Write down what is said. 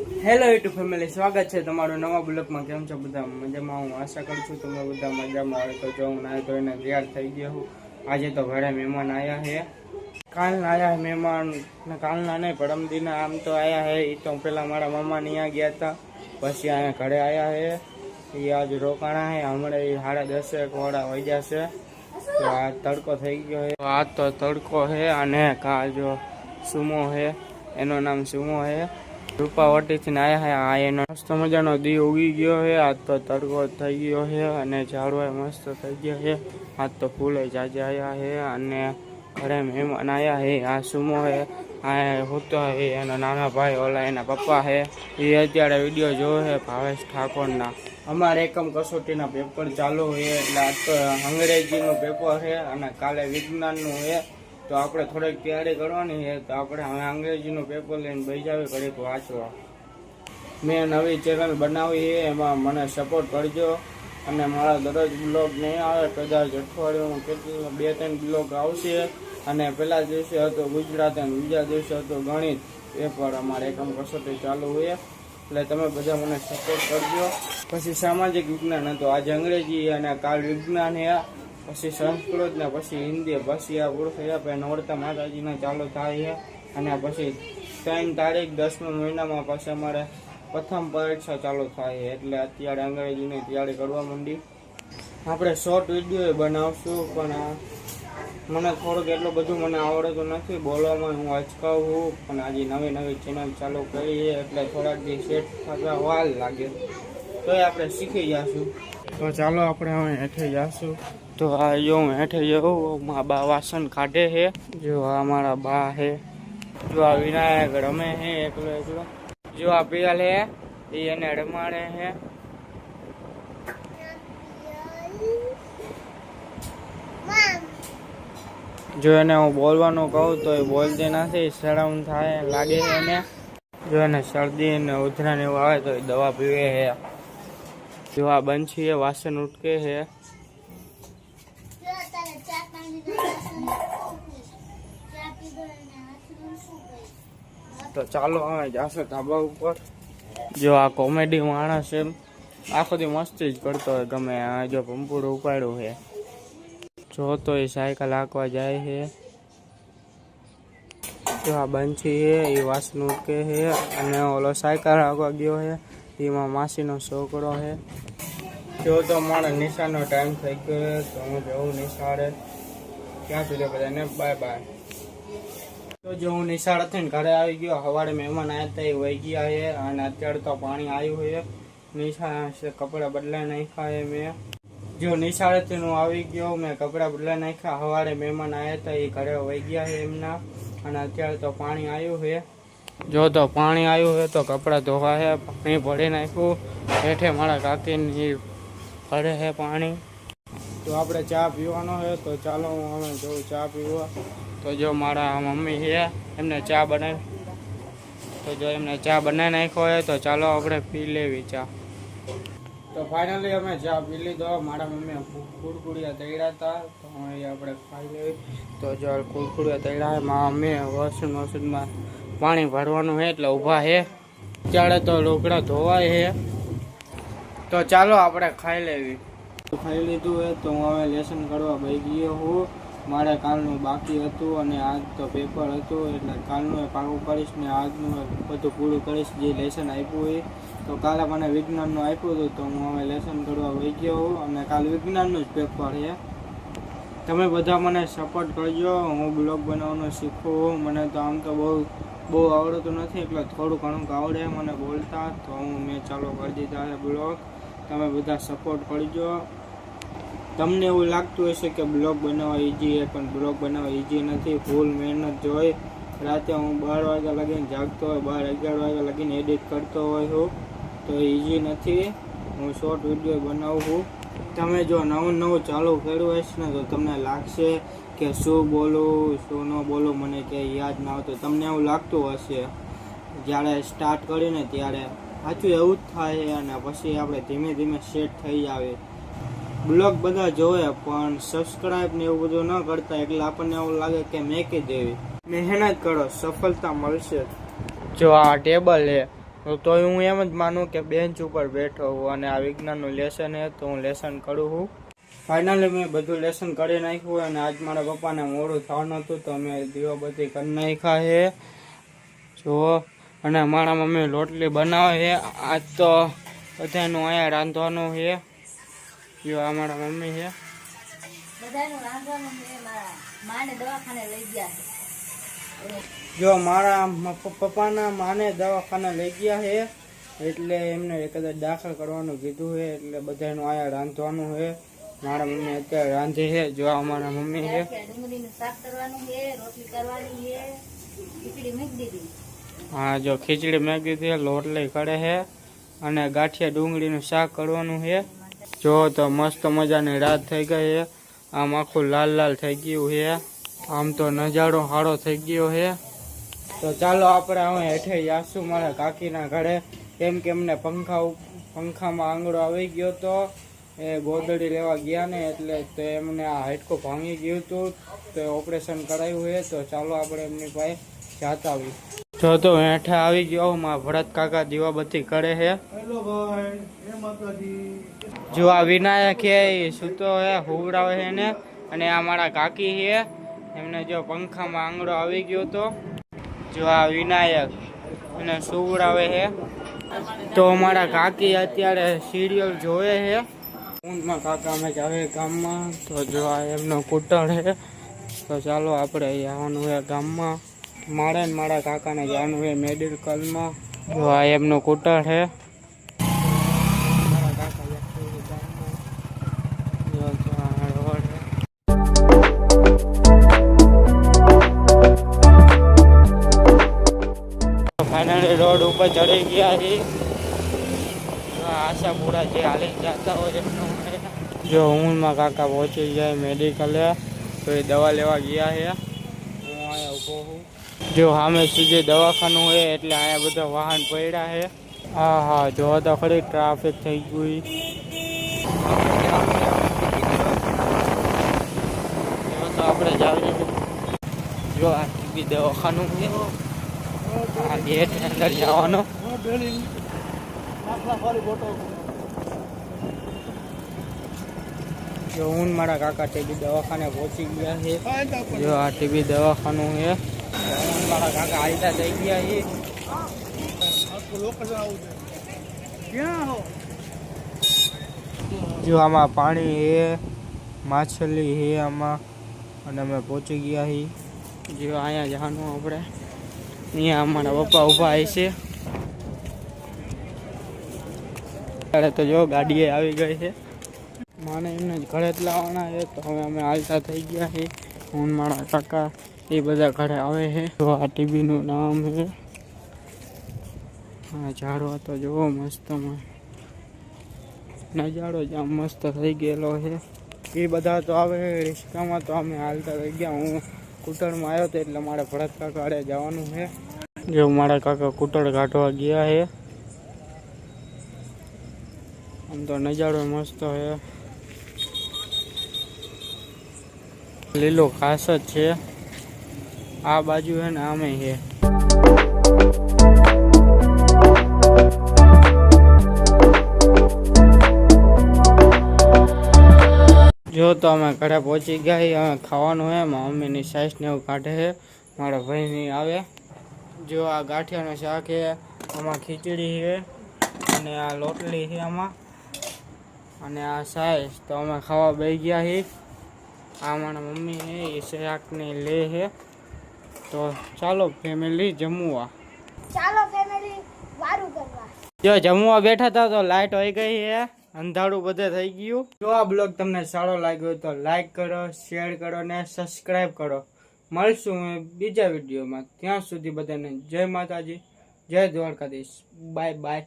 Hello YouTube family સ્વાગત છે તમારું નવા બ્લોગમાં. કેમ છો બધા? મજામાં હું આશા કરું છું તમે બધા મજામાં આવે તો જો હું નાય તો એને તૈયાર થઈ ગયો હું આજે તો ઘરે મહેમાન આવ્યા છે. કાલના આવ્યા છે મહેમાન. કાલના નહીં પરમદીના આમ તો આવ્યા છે. એ તો પહેલાં મારા મામા ત્યાં ગયા હતા પછી અહીંયા ઘરે આવ્યા છે. એ આજ રોકાણા છે. હમણાં એ સાડા દસેક વાળા વહી જશે તો આ તડકો થઈ ગયો છે. આ તો તડકો છે અને કા જો સુમો છે. એનું નામ સુમો છે. રૂપાવટીથી ને આયા હે, આ એનો મસ્ત મજાનો દી ઉગી ગયો હે, આજ તો તડકો થઈ ગયો હે અને ઝાડવા મસ્ત થઈ ગયો છે આજ તો ફૂલે જાજે આવ્યા હે અને ઘરે મહેમાન આવ્યા હે. આ સુમો હે, આ હોતો હે, એનો નાના ભાઈ ઓલા એના પપ્પા હે. એ અત્યારે વીડિયો જોવે હે ભાવેશ ઠાકોરના. અમારે એકમ કસોટીના પેપર ચાલુ હે, એટલે આજ તો અંગ્રેજીનું પેપર છે અને કાલે વિજ્ઞાનનું છે તો આપણે થોડીક તૈયારી કરવાની છે. તો આપણે હવે અંગ્રેજીનું પેપર લઈને બેસાવી ઘડીક વાંચવા. મેં નવી ચેનલ બનાવી છે. એમાં મને સપોર્ટ કરજો. અને મારા દરરોજ બ્લોગ નહીં આવે, કદાચ અઠવાડિયું કેટલું બે ત્રણ બ્લોગ આવશે. અને પહેલા દિવસે હતો ગુજરાત અને બીજા દિવસે હતો ગણિત. પેપર અમારે એકમ કસોટી ચાલુ હોય એટલે તમે બધા મને સપોર્ટ કરજો. પછી સામાજિક વિજ્ઞાન હતું. આજે અંગ્રેજી અને કાલ વિજ્ઞાન છે. પછી સંસ્કૃત ને પછી હિન્દી, પછી આ થયા પછી નવરતા માતાજીના ચાલુ થાય છે. અને પછી ત્રણ તારીખ દસમી મહિનામાં પછી અમારે પ્રથમ પરીક્ષા ચાલુ થાય છે. એટલે અત્યારે અંગ્રેજીની તૈયારી કરવા માંડી. આપણે શોર્ટ વીડિયો બનાવશું, પણ મને થોડુંક એટલું બધું મને આવડતું નથી. બોલવામાં હું અચકાવું પણ આજે નવી નવી ચેનલ ચાલુ કરી છે, એટલે થોડાક દિવસ સેટ થતા વાર લાગે. તોય આપણે શીખી જશું તો ચાલો આપણે હવે હેઠે જશું તો આ જો હું હેઠે જવું મારા બા વાસણ કાઢે છે જો આ મારા બા છે જો આ વિનાયક રમે છે એકલો એકલો જો આ પિયલ હે એ એને રમાડે છે જો એને હું બોલવાનું કહું તો એ બોલતી નથી સડાઉન થાય લાગે છે એને જો એને શરદી ને ઉધરા ને એવું આવે તો એ દવા પીવે છે જો આ બંછી એ વાસણ ઉટકે છે તો ચાલો હવે જાશે ધાબા ઉપર. જો આ કોમેડી માણસ એમ, આખો દી મસ્તી જ કરતો હોય ગમે આ જો પંપુડું ઉપાડ્યું છે જો તો એ સાયકલ હાંકવા જાય છે જો આ બંછી છે એ વાસણ ઉટકે છે અને ઓલો સાયકલ હાંકવા ગયો છે એમાં માસીનો છોકરો છે જો તો મારા નિશાળનો ટાઈમ થઈ ગયો તો હું જવું નિશાળે. ક્યાં સુધી બધાને? Bye bye. તો જો હું નિશાળ હતી ને ઘરે આવી ગયો સવારે મહેમાન આવ્યા હતા, એ વહી ગયા છે અને અત્યારે તો પાણી આવ્યું છે. નિશાળ કપડાં બદલાઈ નાખ્યા છે મેં. જો નિશાળેથી હું આવી ગયો, મેં કપડાં બદલાઈ નાખ્યા સવારે મહેમાન આવ્યા હતા, એ ઘરે વહી ગયા છે એમના. અને અત્યારે તો પાણી આવ્યું છે. જો તો પાણી આવ્યું છે, તો કપડાં ધોવા છે, પાણી ભરી નાખ્યું. હેઠે મારા કાકીની ભરે છે પાણી. તો આપણે ચા પીવાનો છે, તો ચાલો હું અમે જોઉં ચા પીવા. તો જો મારા મમ્મી છે, એમને ચા બનાવી. તો જો એમને ચા બનાવી નાખ્યો હોય તો ચાલો આપણે પી લેવી ચા. તો ફાઇનલી અમે ચા પી લીધો. મારા મમ્મીએ કુરકુડિયા તૈયાર હતા, તો આપણે ખાઈ લેવી. તો જો કુરકુડિયા તૈયાર મારા મમ્મી વોશિંગ મશીનમાં પાણી ભરવાનું છે, એટલે ઊભા છે. ત્યારે તો રોકડા ધોવાય છે. તો ચાલો આપણે ખાઈ લેવી. ખાઈ લીધું હોય તો હું હવે લેસન કરવા ભાઈ ગયો હું. મારે કાલનું બાકી હતું અને આજ તો પેપર હતું એટલે કાલનું એ પાકું કરીશ ને આજનું બધું પૂરું કરીશ જે લેસન આપ્યું એ. તો કાલે મને વિજ્ઞાનનું આપ્યું હતું તો હું હવે લેસન કરવા વહી ગયો હું અને કાલ વિજ્ઞાનનું જ પેપર છે. તમે બધા મને સપોર્ટ કરજો, હું બ્લોગ બનાવવાનું શીખું મને તો આમ તો બહુ બહુ આવડતું નથી એટલે થોડું ઘણું આવડે મને બોલતા તો હું મેં ચાલુ કરી દીધા બ્લોગ તમે બધા સપોર્ટ કરજો. તમને એવું લાગતું હશે કે બ્લોગ બનાવવા ઈજી છે પણ બ્લોગ બનાવવા ઈજી નથી. ફૂલ મહેનત જોઈ. રાતે હું બાર વાગ્યા લગીને જાગતો હોય, બાર અગિયાર વાગ્યા લગીને એડિટ કરતો હોય છું તો ઈજી નથી. હું શોર્ટ વીડિયો બનાવું છું. તમે જો નવું નવું ચાલુ કર્યું હશે ને, તો તમને લાગશે કે શું બોલું, શું ન બોલું, મને કે યાદ ના આવતું તમને એવું લાગતું હશે. જ્યારે સ્ટાર્ટ કરીને ત્યારે સાચું એવું જ થાય અને પછી આપણે ધીમે ધીમે સેટ થઈ આવે બ્લોગ બધા જોવે, પણ સબસ્ક્રાઇબ ને એવું બધું ન કરતા એટલે આપણને એવું લાગે કે મેં કે દેવી મહેનત કરો, સફળતા મળશે જો. આ ટેબલ છે તો હું એમ જ માનું કે બેન્ચ ઉપર બેઠો હું અને આ વિજ્ઞાનનું લેસન છે તો હું લેસન કરું છું ફાઇનલી મેં બધું લેસન કરી નાખ્યું અને આજ મારા પપ્પાને મોડું થવાનું હતું તો મેં બધી કરી નાખ્યા છે. જો, અને મારા મમ્મી રોટલી બનાવે છે. આજ તો બધાનું અહીંયા રાંધવાનું છે. જો આ મારા મમ્મી છે. લઈ જો મારા પપ્પાના માને દવાખાને લઈ ગયા છે એટલે એમને કદાચ દાખલ કરવાનું કીધું છે એટલે બધાનું આયા રાંધવાનું છે. મારા મમ્મી અત્યારે રાંધે છે જો અમારા મમ્મી છે. હા જો ખીચડી મેં કીધી લોટલી કરે છે અને ગાંઠિયા ડુંગળીનું શાક કરવાનું છે. જો તો મસ્ત મજાની રાત થઈ ગઈ છે આમ આખું લાલ લાલ થઈ ગયું છે આમ તો નજારો સારો થઈ ગયો છે તો ચાલો આપણે હવે હેઠે જાશું મારા કાકીના ઘરે. કેમ કે એમને પંખા પંખામાં આંગળો આવી ગયો તો એ ગોદડી લેવા ગયા ને એટલે તો એમને આ હાડકું ભાંગી ગયું હતું તો ઓપરેશન કરાયું છે તો ચાલો આપણે એમની પાસે જાતા આવી જો તો હેઠે આવી ગયો મારા ભરત કાકા દીવાબત્તી કરે છે જો આ વિનાયક એ સૂતો હે હુવડાવે છે ને અને આ મારા કાકી છે. એમને જો પંખામાં આંગળો આવી ગયો તો. જો આ વિનાયક અને સુવડાવે છે. તો મારા કાકી અત્યારે સિરિયલ જોવે છે. ઊંઘમાં કાકા અમે જાવે ગામમાં. તો જો આ એમનો કુટળ છે. તો ચાલો આપણે જવાનું છે ગામમાં. મારે ને મારા કાકાને જવાનું છે મેડિકલમાં. જો આ એમનું કુટળ છે. ફાઇનલી રોડ ઉપર ચડી ગયા છે આશાપુરા જે હાલી જતા હોય જો હું કાકા પહોંચી જાય મેડિકલે તો એ દવા લેવા ગયા છે. હું અહીંયા ઊભો છું. જો સામે સીધે દવાખાનું હોય એટલે અહીંયા બધા વાહન પડ્યા છે. હા હા જો તો ખરી ટ્રાફિક થઈ ગયું. આપણે જાવી જો આ દવાખાનું છે. આ ગેટ અંદર જવાનો. જો હું મારા કાકા ટીબી દવાખાને પહોંચી ગયા છે. જો આ ટીબી દવાખાનું છે. હું મારા કાકા હાલતા થઈ ગયા છે. જો આમાં પાણી છે માછલી છે આમાં. અને અમે પહોંચી ગયા છીએ. જો અહીંયા જવાનું આપણે. અહીંયા અમારા પપ્પા ઊભા છે. ત્યારે તો જો ગાડીએ આવી ગઈ છે. માને એમને જ ઘરે જ લાવવાના છે, તો હવે અમે હાલતા થઈ ગયા છે. હું મારા કાકા એ બધા ઘરે આવે છે. તો આ ટીવીનું નામ છે. આ ઝાડવા તો જુઓ મસ્ત મ- નજારો જ આમ મસ્ત થઈ ગયેલો છે. એ બધા તો આવે રિક્ષામાં તો અમે હાલતા થઈ ગયા. હું કૂટરમાં આવ્યો તો એટલે મારે ભરત કાકા હારે જવાનું છે. જો મારા કાકા કૂટડ કાઢવા ગયા છે. આમ તો નજારો મસ્ત છે. લીલો ઘાસ જ છે. આ બાજુ છે ને આમે છે. જો તો અમે ઘરે પહોંચી ગયા. અમે ખાવાનું એમાં મમ્મીની સાઈઝ ને એવું કાઢે છે. મારા ભાઈની આવે. જો આ ગાંઠિયાનું શાક છે આમાં ખીચડી છે અને આ લોટલી છે આમાં. અને આ સાઈઝ તો અમે ખાવા બેસી ગયા છે આ મારા મમ્મી છે એ શાકને લે છે. તો ચાલો ફેમિલી જમવા. ચાલો ફેમિલી વારું કરવા. જો જમવા બેઠા હતા તો લાઈટ હોઈ ગઈ છે. અંધારું બધે થઈ ગયું. જો આ બ્લોગ તમને સારો લાગ્યો તો લાઈક કરો શેર કરો ને સબસ્ક્રાઈબ કરો. મળશું બીજા વિડીયોમાં. ત્યાં સુધી બધાને જય માતાજી, જય દ્વારકાધીશ. Bye bye